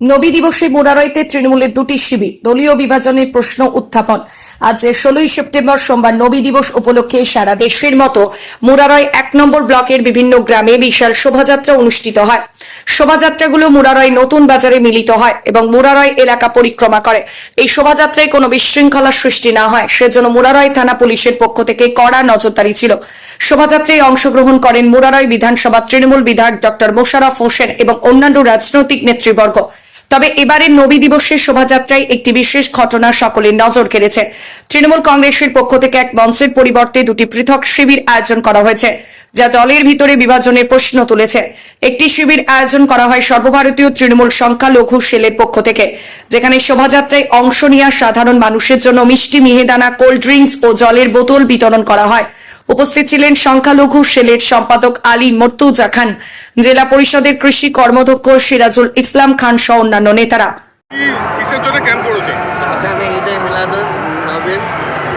নবী দিবসে মোরারইতে তৃণমূলের দুটি শিবির, দলীয় বিভাজনের প্রশ্ন উত্থাপন। আজ ষোলোই সেপ্টেম্বর সোমবার নবী দিবস উপলক্ষে সারা দেশের মতো মুরারয় এক নম্বর ব্লকের বিভিন্ন গ্রামে বিশাল শোভাযাত্রা অনুষ্ঠিত হয়। শোভাযাত্রাগুলো মুরারয় নতুন বাজারে মিলিত হয় এবং মুরারয় এলাকা পরিক্রমা করে। এই শোভাযাত্রায় কোনো বিশৃঙ্খলা সৃষ্টি না হয়, সেজন্য মুরারয় থানা পুলিশের পক্ষ থেকে কড়া নজরদারি ছিল। শোভাযাত্রায় অংশগ্রহণ করেন মুরারয় বিধানসভা তৃণমূল বিধায়ক ডক্টর মোশারফ হোসেন এবং অন্যান্য রাজনৈতিক নেতৃবর্গ। তবে এবারের নবী দিবসের শোভাযাত্রায় একটি বিশেষ ঘটনা সকলের নজর কেড়েছে। তৃণমূল কংগ্রেসের পক্ষ থেকে এক মঞ্চের পরিবর্তে দুটি পৃথক শিবির আয়োজন করা হয়েছে, যা দলের ভিতরে বিভাজনের প্রশ্ন তুলেছে। একটি শিবির আয়োজন করা হয় সর্বভারতীয় তৃণমূল সংখ্যালঘু সেলের পক্ষ থেকে, যেখানে শোভাযাত্রায় অংশ নেওয়া সাধারণ মানুষের জন্য মিষ্টি মিহিদানা, কোল্ড ড্রিঙ্কস ও জলের বোতল বিতরণ করা হয়। উপস্থিত ছিলেন সংখ্যালঘু সেলের সম্পাদক আলী মর্তুজা খান। জেলা পরিষদের কৃষি কর্মদক্ষ সিরাজুল ইসলাম খান সহ অন্যান্য নেতারা। এখানে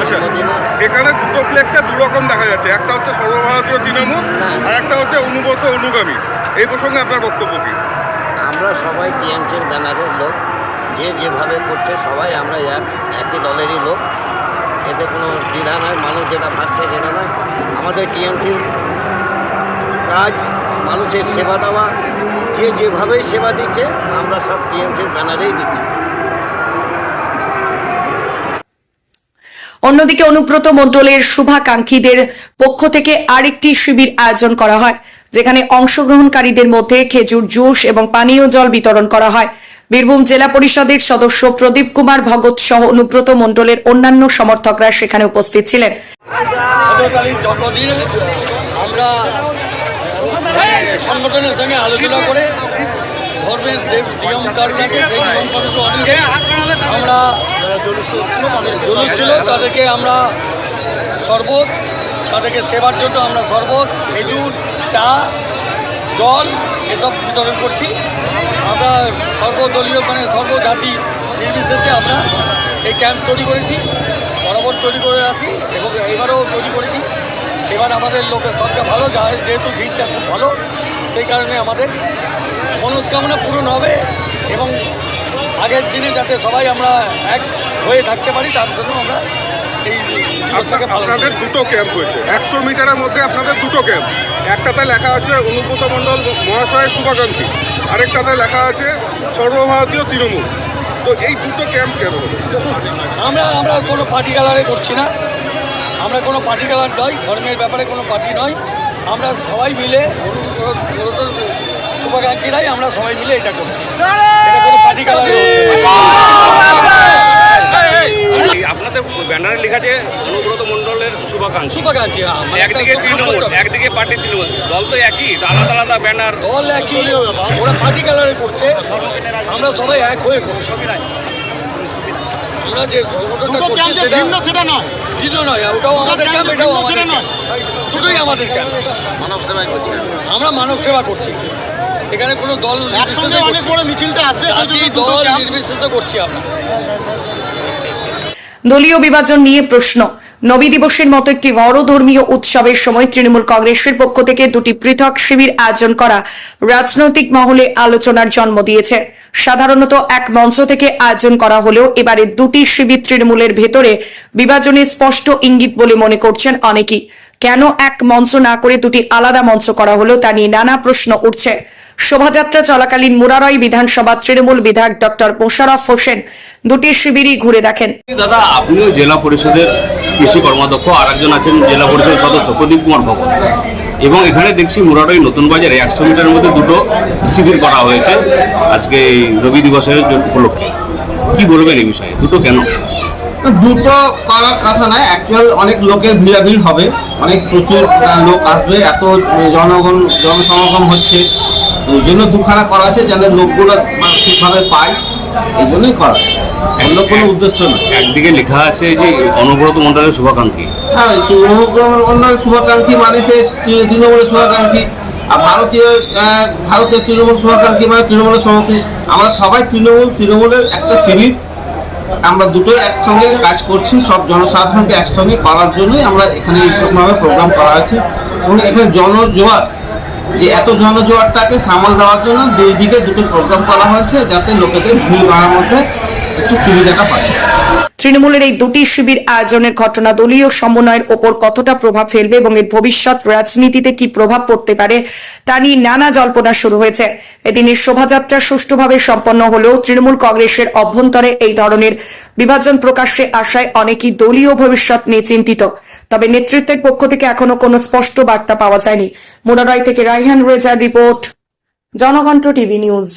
আচ্ছা জন্মদিনে। এখানে দুটো ফ্লেক্সে দু রকম দেখা যাচ্ছে। একটা হচ্ছে সর্বভারতীয় তৃণমূল। আর একটা হচ্ছে অনুগত অনুগামী। এই প্রসঙ্গে আপনার বক্তব্য কি? আমরা সবাই টিএমসির ব্যানারের লোক। যে যেভাবে করছে সবাই আমরা এক একই দলেরই লোক। এতে কোনো দ্বিধা নয়, মানুষ যেটা ভাবছে সেটা নয়। আমাদের টিএমসির কাজ, মানুষের সেবা দেওয়া, যে যেভাবেই সেবা দিচ্ছে, আমরা সব টিএমসির ব্যানারেই দিচ্ছি। অন্যদিকে অনুব্রত মণ্ডলের শুভাকাঙ্ক্ষীদের পক্ষ থেকে আরেকটি শিবির আয়োজন করা হয়, যেখানে অংশগ্রহণকারীদের মধ্যে খেজুর, জুস এবং পানীয় জল বিতরণ করা হয়। বীরভূম জেলা পরিষদের সদস্য প্রদীপ কুমার ভগত সহ অনুব্রত মণ্ডলের অন্যান্য সমর্থকরা সেখানে উপস্থিত ছিলেন। আমরা তাদেরকে শরবত সেবার জন্য আমরা শরবত খেজুর, চা, জল এসব বিতরণ করছি। আমরা সর্বদলীয় মানে সর্বজাতি নির্বিশেষে আমরা এই ক্যাম্প তৈরি করেছি, বরাবর তৈরি করে আছি এবং এবারেও তৈরি করেছি। এবার আমাদের লোকের সংখ্যা ভালো যায় যেহেতু ভিড়টা খুব ভালো, সেই কারণে আমাদের মনস্কামনা পূরণ হবে এবং আগের দিনে যাতে সবাই আমরা এক হয়ে থাকতে পারি, তার জন্য আমরা আপনাদের দুটো ক্যাম্প হয়েছে। একশো মিটারের মধ্যে আপনাদের দুটো ক্যাম্প একটাতে লেখা আছে অনুব্রত মণ্ডল মহাশয়ের শুভাকাঙ্ক্ষী। আরেকটাতে লেখা আছে সর্বভারতীয় তৃণমূল। তো এই দুটো ক্যাম্প কেন হলো? আমরা আমরা কোনো পার্টি কালারে করছি না। আমরা কোনো পার্টি কালার নয় ধর্মের ব্যাপারে কোনো পার্টি নয়। আমরা সবাই মিলে শুভাকাঙ্ক্ষীরাই আমরা সবাই মিলে এটা করছি। এটা কোনো পার্টি কালারে আপনাদের ব্যানারে লেখা আছে অনুব্রত মণ্ডলের শুভাকাঙ্ক্ষী। শুভাকাঙ্ক্ষী হ্যাঁ, মানে একদিকে তৃণমূল একদিকে পার্টি তৃণমূল। দল তো একই আলাদা আলাদা ব্যানার। দল একই ওরা পার্টি কালারে করছে। আমরা সবাই এক হয়ে করছি। আমরা যে সংগঠনটা করছি সেটা সেটা নয়। ভিন্ন নয় ওটাও আমাদের ক্যাম্প এটাও আমাদের নয়। দুটোই আমাদের ক্যাম্প মানব সেবাই করছি আমরা। মানব সেবা করছি। এখানে কোনো দল একসঙ্গে অনেক বড় মিছিলটা আসবে দল। নির্বিশেষে করছি আমরা। দলীয় বিভাজন নিয়ে প্রশ্ন। নবী দিবসের মতো একটি বড় ধর্মীয় উৎসবের সময় তৃণমূল কংগ্রেসের পক্ষ থেকে দুটি পৃথক শিবির আয়োজন করা রাজনৈতিক মহলে আলোচনার জন্ম দিয়েছে। সাধারণত এক মঞ্চ থেকে আয়োজন করা হলেও এবারে দুটি শিবির তৃণমূলের ভেতরে বিভাজনের স্পষ্ট ইঙ্গিত বলে মনে করছেন অনেকেই। কেন এক মঞ্চ না করে দুটি আলাদা মঞ্চ করা হলো তা নিয়ে নানা প্রশ্ন উঠছে। শোভাযাত্রা চলাকালীন মুরারই বিধানসভা তৃণমূল বিধায়ক ডক্টর মোশারফ হোসেন দুটি শিবিরই ঘুরে দেখেন। দাদা আপনিও জেলা পরিষদের কৃষি কর্মাধ্যক্ষ আর একজন আছেন জেলা পরিষদের সদস্য প্রদীপ কুমার ভগত। এবং এখানে দেখছি মুরারই নতুন বাজারে একশো মিটারের মধ্যে দুটো শিবির করা হয়েছে। আজকে এই রবি দিবসের উপলক্ষে। কি বলবেন এই বিষয়ে? দুটো কেন? দুটো করার কথা নয় অ্যাকচুয়াল অনেক লোকের ভিড়াভিড় হবে। অনেক প্রচুর লোক আসবে এত জনগণ জনসমাগম হচ্ছে। এই জন্য দুখানা করা আছে যাতে লোকগুলো মানে ঠিকভাবে পায়। এই জন্যই করা অন্য কোনো উদ্দেশ্য নয়। একদিকে লেখা আছে যে অনুব্রত মন্ডলের শুভাকাঙ্ক্ষী। হ্যাঁ অন্য শুভাকাঙ্ক্ষী মানে সে তৃণমূলের শুভাকাঙ্ক্ষী। আর ভারতীয় আহ, ভারতীয় তৃণমূল শুভাকাঙ্ক্ষী মানে তৃণমূলের সভাপতি আমরা সবাই তৃণমূল তৃণমূলের একটা শিবির। আমরা দুটোই একসঙ্গে কাজ করছি সব জনসাধারণকে একসঙ্গে করার জন্যই আমরা এখানে এইরকমভাবে প্রোগ্রাম করা হয়েছে এবং এখানে জনজোয়ার যে এত জনজোয়ারটাকে সামাল দেওয়ার জন্য দুই দিকে দুটো প্রোগ্রাম করা হয়েছে যাতে লোকেদের ভিড় বাড়ার মধ্যে একটু সুবিধাটা পায়। তৃণমূলের এই দুটি শিবির আয়োজনের ঘটনা দলীয় সমন্বয়ের ওপর কতটা প্রভাব ফেলবে এবং এর ভবিষ্যৎ রাজনীতিতে কি প্রভাব পড়তে পারে, তা নিয়ে নানা জল্পনা শুরু হয়েছে। এদিনের শোভাযাত্রা সুষ্ঠুভাবে সম্পন্ন হলেও তৃণমূল কংগ্রেসের অভ্যন্তরে এই ধরনের বিভাজন প্রকাশ্যে আসায় অনেকেই দলীয় ভবিষ্যৎ নিয়ে চিন্তিত। তবে নেতৃত্বের পক্ষ থেকে এখনও কোনো স্পষ্ট বার্তা পাওয়া যায়নি। মুরারাই থেকে রাইহান রেজার রিপোর্ট, জনকণ্ঠ টিভি নিউজ।